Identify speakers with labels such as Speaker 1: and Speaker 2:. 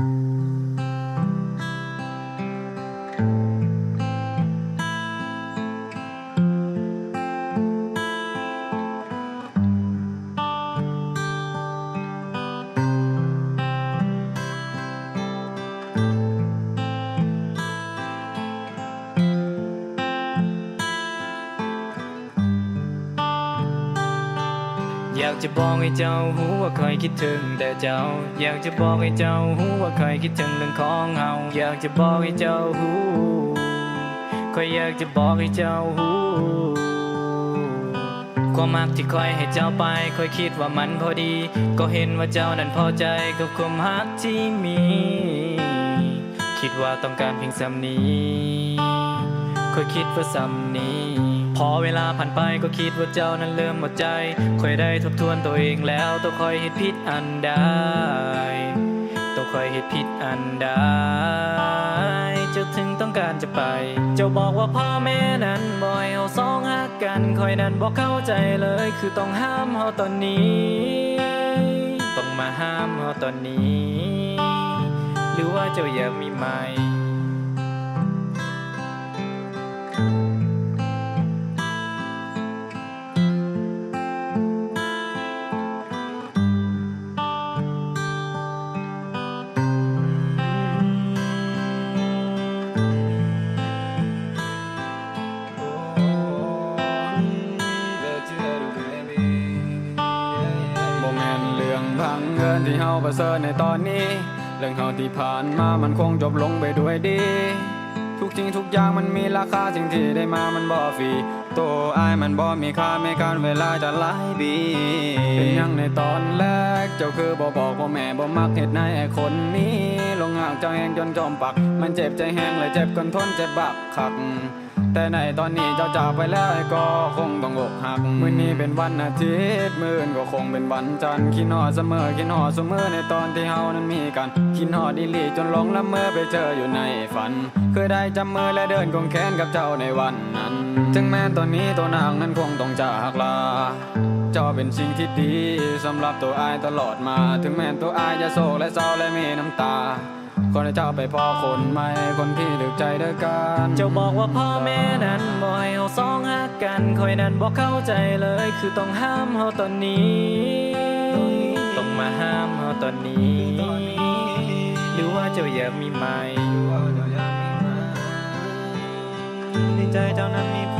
Speaker 1: thank you อยากจะบอกให้เจ้าหูว่าเคยคิดถึงแต่เจ้า อยากจะบอกให้เจ้าหูว่าเคยคิดถึงเรื่องของเฮาอยากจะบอกให้เจ้าหูคอยอยากจะบอกให้เจ้าหูความมักที่คอยให้เจ้าไปคอยคิดว่ามันพอดี ก็เห็นว่าเจ้านั้นพอใจกับความฮักที่มี คิดว่าต้องการเพียงสำนี้คอยคิดว่าสำนี้ อเวลาผ่านไปก็คิดว่าเจ้านั้นเริ่มหมดใจค่อยได้ทบทวนตัวเองแล้วต้องคอยเหตุผิดอันใดต้องคอยเหตุผิดอันใดเจ้าถึงต้องการจะไป เจ้าบอกว่าพ่อแม่นั้นบ่อยเอาสองหักกันคอยนั้นบอกเข้าใจเลย คือต้องห้ามเฮาตอนนี้ ต้องมาห้ามเฮาตอนนี้ หรือว่าเจ้าอยากมีไหม
Speaker 2: โม ที่เฮาประเสริฐในตอนนี้ เรื่องเฮาที่ผ่านมามันคงจบลงไปด้วยดี ทุกจริงทุกอย่างมันมีราคาสิ่งที่ได้มามันบ่ฟรีตัวอายมันบ่มีค่าไม่การเวลาจะหลายปีเป็นยังในตอนแรก เจ้าคือบ่บอกว่แม่บ่มักเหตุในไอ้คนนี้ลงหางเจ้าแหงจนจอมปัก มันเจ็บใจแห้งเลยเจ็บกันทนเจ็บบักคักแต่ในตอนนี้เจ้าจากไปแล้วไอ้ก็คงต้องอกหัก มื้อนี้เป็นวันอาทิตย์ มื้ออื่นก็คงเป็นวันจันทร์คิดฮอดเสมอคิดฮอดเสมอในตอนที่เฮานั้นมีกันคิดฮอดดีลีจนหลงละเมอไปเจออยู่ในฝัน เคยได้จับมือและเดินกงแขนกับเจ้าในวันนั้น ถึงแม้ตอนนี้ตัวนางนั้นคงต้องจากลา จ้าเป็นสิ่งที่ดีสำหรับตัวอายตลอดมา ถึงแม้ตัวอายจะโศกและเศร้าและมีน้ำตาคนให้เจ้าไปพอคนใหม่คนที่ดึกใจเด้อกัน
Speaker 1: เจ้าบอกว่าพ่อแม่นั้นบ่ให้เอาสองหักกันคอยนั้นบอกเข้าใจเลย คือต้องห้ามเฮาตอนนี้ ต้องมาห้ามเฮาตอนนี้ หรือว่าเจ้าอยากมีไหมในใจเจ้านั้นมีภั